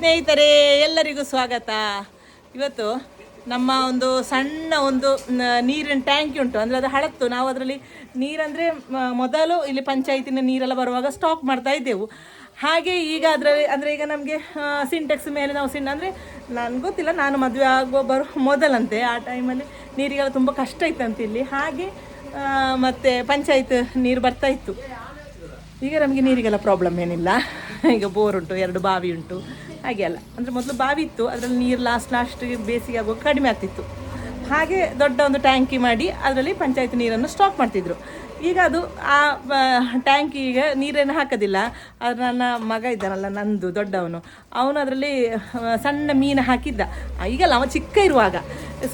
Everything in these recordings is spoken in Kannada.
ಸ್ನೇಹಿತರೆ, ಎಲ್ಲರಿಗೂ ಸ್ವಾಗತ. ಇವತ್ತು ನಮ್ಮ ಒಂದು ಸಣ್ಣ ಒಂದು ನೀರಿನ ಟ್ಯಾಂಕಿ ಉಂಟು. ಅಂದರೆ ಅದು ಹಳತ್ತು. ನಾವು ಅದರಲ್ಲಿ ನೀರಂದರೆ ಮೊದಲು ಇಲ್ಲಿ ಪಂಚಾಯತಿನ ನೀರೆಲ್ಲ ಬರುವಾಗ ಸ್ಟಾಕ್ ಮಾಡ್ತಾ ಇದ್ದೆವು. ಹಾಗೆ ಈಗ ಅದರಲ್ಲಿ, ಅಂದರೆ ಈಗ ನಮಗೆ ಸಿಂಟೆಕ್ಸ್ ಮೇಲೆ ನಾವು ಸಿನ್ ಅಂದರೆ ನನಗೆ ಗೊತ್ತಿಲ್ಲ, ನಾನು ಮದುವೆ ಆಗೋ ಬರೋ ಮೊದಲಂತೆ. ಆ ಟೈಮಲ್ಲಿ ನೀರಿಗೆಲ್ಲ ತುಂಬ ಕಷ್ಟ ಇತ್ತಂತೆ ಇಲ್ಲಿ. ಹಾಗೆ ಮತ್ತೆ ಪಂಚಾಯತ್ ನೀರು ಬರ್ತಾ ಇತ್ತು. ಈಗ ನಮಗೆ ನೀರಿಗೆಲ್ಲ ಪ್ರಾಬ್ಲಮ್ ಏನಿಲ್ಲ. ಈಗ ಬೋರ್ ಉಂಟು, ಎರಡು ಬಾವಿ ಉಂಟು. ಹಾಗೆ ಅಲ್ಲ. ಅಂದರೆ ಮೊದಲು ಬಾವಿ ಇತ್ತು, ಅದರಲ್ಲಿ ನೀರು ಲಾಸ್ಟ್ ಲಾಸ್ಟಿಗೆ ಬೇಸಿಗೆ ಆಗುವಾಗ ಕಡಿಮೆ ಆಗ್ತಿತ್ತು. ಹಾಗೆ ದೊಡ್ಡ ಒಂದು ಟ್ಯಾಂಕಿ ಮಾಡಿ ಅದರಲ್ಲಿ ಪಂಚಾಯತ್ ನೀರನ್ನು ಸ್ಟಾಕ್ ಮಾಡ್ತಿದ್ರು. ಈಗ ಅದು ಆ ಟ್ಯಾಂಕಿಗೆ ನೀರೇನು ಹಾಕೋದಿಲ್ಲ. ಅದು ನನ್ನ ಮಗ ಇದ್ದಾನಲ್ಲ, ನಂದು ದೊಡ್ಡವನು. ಅವನು ಅದರಲ್ಲಿ ಸಣ್ಣ ಮೀನು ಹಾಕಿದ್ದ. ಈಗಲ್ಲ ಅವ ಚಿಕ್ಕ ಇರುವಾಗ.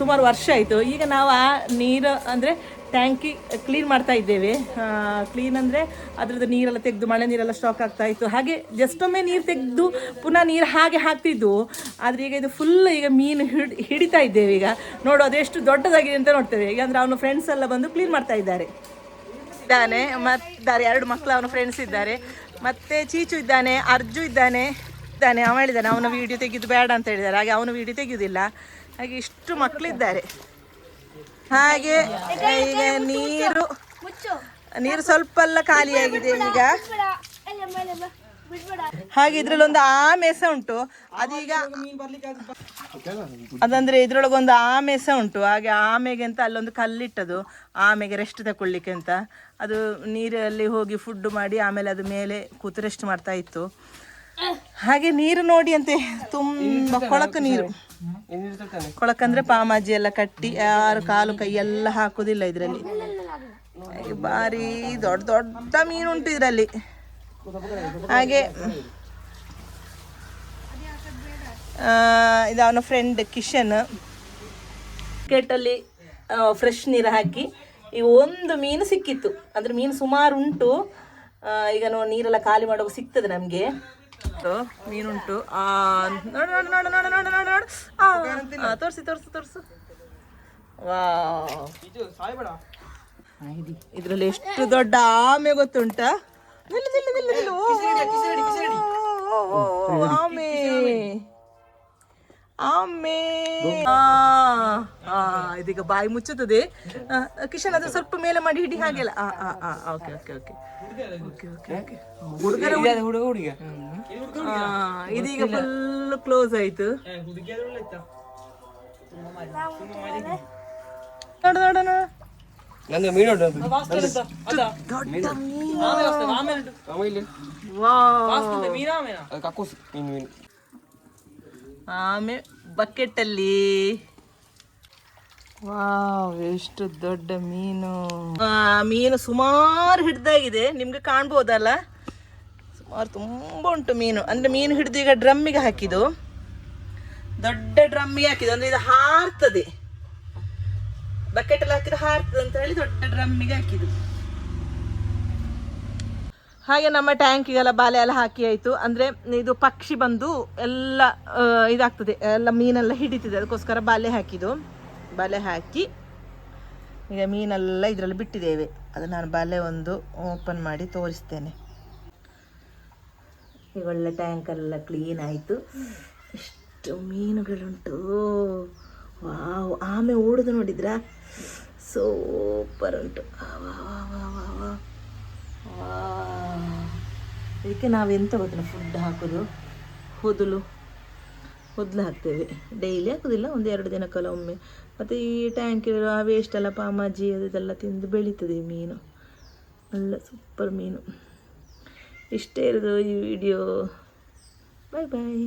ಸುಮಾರು ವರ್ಷ ಆಯಿತು. ಈಗ ನಾವು ಆ ನೀರು ಅಂದರೆ ಟ್ಯಾಂಕಿ ಕ್ಲೀನ್ ಮಾಡ್ತಾ ಇದ್ದೇವೆ. ಕ್ಲೀನ್ ಅಂದರೆ ಅದರದ್ದು ನೀರೆಲ್ಲ ತೆಗೆದು ಮಳೆ ನೀರೆಲ್ಲ ಸ್ಟಾಕ್ ಆಗ್ತಾ ಇತ್ತು. ಹಾಗೆ ಜಸ್ಟ್ ಒಮ್ಮೆ ನೀರು ತೆಗೆದು ಪುನಃ ನೀರು ಹಾಗೆ ಹಾಕ್ತಿದ್ದು ಆದರೆ ಈಗ ಇದು ಫುಲ್ ಈಗ ಮೀನು ಹಿಡಿ, ಹಿಡಿತಾ ಇದ್ದೇವೆ ಈಗ. ನೋಡು ಅದೆಷ್ಟು ದೊಡ್ಡದಾಗಿದೆ ಅಂತ ನೋಡ್ತೇವೆ. ಈಗ ಅಂದರೆ ಅವನು ಫ್ರೆಂಡ್ಸ್ ಎಲ್ಲ ಬಂದು ಕ್ಲೀನ್ ಮಾಡ್ತಾ ಇದ್ದಾರೆ. ಇದ್ದಾನೆ, ಮತ್ತಿದ್ದಾರೆ, ಎರಡು ಮಕ್ಕಳು ಅವನ ಫ್ರೆಂಡ್ಸ್ ಇದ್ದಾರೆ. ಮತ್ತೆ ಚೀಚು ಇದ್ದಾನೆ, ಅರ್ಜು ಇದ್ದಾನೆ ಇದ್ದಾನೆ. ಅವ ಹೇಳಿದ್ದಾನೆ ಅವನ ವಿಡಿಯೋ ತೆಗೆದು ಬೇಡ ಅಂತ ಹೇಳಿದ್ದಾರೆ ಹಾಗೆ ಅವನು ವಿಡಿಯೋ ತೆಗೆಯೋದಿಲ್ಲ. ಹಾಗೆ ಇಷ್ಟು ಮಕ್ಕಳಿದ್ದಾರೆ ಹಾಗೆ ಈಗ ನೀರು ನೀರು ಸ್ವಲ್ಪ ಎಲ್ಲ ಖಾಲಿಯಾಗಿದೆ ಈಗ ಹಾಗೆ ಇದ್ರಲ್ಲಿ ಒಂದು ಆಮೆ ಸಹ ಉಂಟು. ಅದೀಗ ಅದಂದ್ರೆ ಇದ್ರೊಳಗೆ ಒಂದು ಆಮೆ ಸಹ ಉಂಟು. ಹಾಗೆ ಆಮೆಗೆ ಅಂತ ಅಲ್ಲೊಂದು ಕಲ್ಲಿಟ್ಟದು. ಆಮೆಗೆ ರೆಸ್ಟ್ ತಗೊಳ್ಳಿಕ್ಕೆ ಅಂತ. ಅದು ನೀರಲ್ಲಿ ಹೋಗಿ ಫುಡ್ ಮಾಡಿ ಆಮೇಲೆ ಅದು ಮೇಲೆ ಕೂತು ರೆಸ್ಟ್ ಮಾಡ್ತಾ ಇತ್ತು. ಹಾಗೆ ನೀರು ನೋಡಿ ಅಂತೆ ತುಂಬ ಕೊಳಕು ನೀರು. ಕೊಳಕಂದ್ರೆ ಪಾಮಾಜಿ ಎಲ್ಲ ಕಟ್ಟಿ ಯಾರು ಕಾಲು ಕೈ ಎಲ್ಲ ಹಾಕುದಿಲ್ಲ ಇದರಲ್ಲಿ. ಬಾರಿ ದೊಡ್ಡ ದೊಡ್ಡ ಮೀನು ಉಂಟು ಇದರಲ್ಲಿ. ಹಾಗೆ ಇದು ಅವನ ಫ್ರೆಂಡ್ ಕಿಶನ್. ಕೆಟ್ಟಲ್ಲಿ ಫ್ರೆಶ್ ನೀರು ಹಾಕಿ ಈ ಒಂದು ಮೀನು ಸಿಕ್ಕಿತ್ತು. ಅಂದ್ರೆ ಮೀನು ಸುಮಾರು ಉಂಟು. ಈಗ ನಾವು ನೀರೆಲ್ಲ ಖಾಲಿ ಮಾಡುವಾಗ ಸಿಗ್ತದೆ ನಮಗೆ. ಮೀನುಂಟು. ಆ, ನೋಡು ನೋಡು ನೋಡು ನೋಡು ನೋಡು ನೋಡು ನೋಡು. ತೋರಿಸು ತೋರ್ಸಿ ತೋರ್ಸು. ವಾ ಇದರಲ್ಲಿ ಎಷ್ಟು ದೊಡ್ಡ ಆಮೆ ಗೊತ್ತುಂಟ? ಆಮೆ. ಆಮೆ ಆ, ಆ, ಇದೀಗ ಬಾಯಿ ಮುಚ್ಚುತ್ತದೆ. ಆ, ಕಿಶನ್ ಅದು ಸ್ವಲ್ಪ ಮೇಲೆ ಮಾಡಿ ಹಿಡಿ ಹಾಗೆಲ್ಲ ಆ ಆ ಆ okay okay okay okay okay okay ಹುಡುಗರ ಹುಡುಗ ಹುಡುಗ. ಆ, ಇದೀಗ ಫುಲ್ ಕ್ಲೋಸ್ ಆಯ್ತು. ನೋಡು ನೋಡು ನೋಡು. ನಂದು ಮೀನು ಉಂಟು. ದೊಡ್ಡ ಮೀನು. ಆಮೇಲೆ ವಾವ್. ಅದು ಕಕ್ಕೂಸು ಮೀನು ಮೀನು. ಆಮೆ ಬಕೆಟ್ ಅಲ್ಲಿ ವಾವ್ ಎಷ್ಟು ದೊಡ್ಡ ಮೀನು. ಆ, ಮೀನು ಸುಮಾರು ಹಿಡ್ದಾಗಿದೆ. ನಿಮ್ಗೆ ಕಾಣ್ಬೋದಲ್ಲ? ಸುಮಾರು ತುಂಬಾ ಉಂಟು ಮೀನು. ಅಂದ್ರೆ ಮೀನು ಹಿಡಿದು ಈಗ ಡ್ರಮ್ಮಿಗೆ ಹಾಕಿದ್ದು. ದೊಡ್ಡ ಡ್ರಮ್ಮಿಗೆ ಹಾಕಿದ್ದು. ಅಂದ್ರೆ ಇದು ಹಾರ್ತದೆ. ಬಕೆಟ್ ಅಲ್ಲಿ ಹಾಕಿದ್ರೆ ಹಾರ್ತದೆ ಅಂತ ಹೇಳಿ ದೊಡ್ಡ ಡ್ರಮ್ಮಿಗೆ ಹಾಕಿದ್ದು. ಹಾಗೆ ನಮ್ಮ ಟ್ಯಾಂಕಿಗೆಲ್ಲ ಬಾಲೆ ಎಲ್ಲ ಹಾಕಿ ಆಯಿತು. ಅಂದರೆ ಇದು ಪಕ್ಷಿ ಬಂದು ಎಲ್ಲ ಇದಾಗ್ತದೆ. ಎಲ್ಲ ಮೀನೆಲ್ಲ ಹಿಡಿತಿದೆ. ಅದಕ್ಕೋಸ್ಕರ ಬಾಲೆ ಹಾಕಿದ್ದು. ಬಾಲೆ ಹಾಕಿ ಈಗ ಮೀನೆಲ್ಲ ಇದರಲ್ಲಿ ಬಿಟ್ಟಿದ್ದೇವೆ. ಅದು ನಾನು ಬಾಲೆ ಒಂದು ಓಪನ್ ಮಾಡಿ ತೋರಿಸ್ತೇನೆ. ಈಗ ಒಳ್ಳೆ ಟ್ಯಾಂಕೆಲ್ಲ ಕ್ಲೀನ್ ಆಯಿತು. ಎಷ್ಟು ಮೀನುಗಳುಂಟು. ವಾವ್. ಆಮೆ ಓಡುದು ನೋಡಿದ್ರಾ? ಸೂಪರ್ ಉಂಟು. ವಾ ವಾ, ವಾ, ವಾ, ವಾ, ವಾ. ವಾವ್. ನಾವು ನಾವೆಂತ ಗೊತ್ತಿಲ್ಲ ಫುಡ್ ಹಾಕೋದು. ಹೊದಲು ಹೊದಲು ಹಾಕ್ತೇವೆ. ಡೈಲಿ ಹಾಕೋದಿಲ್ಲ, ಒಂದು ಎರಡು ದಿನಕ್ಕೆಲ್ಲ ಒಮ್ಮೆ. ಮತ್ತು ಈ ಟ್ಯಾಂಕ್ ವೇಸ್ಟ್ ಎಲ್ಲ ಪಾಮಾಜಿ ಅದೆಲ್ಲ ತಿಂದು ಬೆಳೀತದೆ ಮೀನು. ಎಲ್ಲ ಸೂಪರ್ ಮೀನು. ಇಷ್ಟೇ ಇರೋದು ಈ ವಿಡಿಯೋ ಬಾಯ್ ಬಾಯ್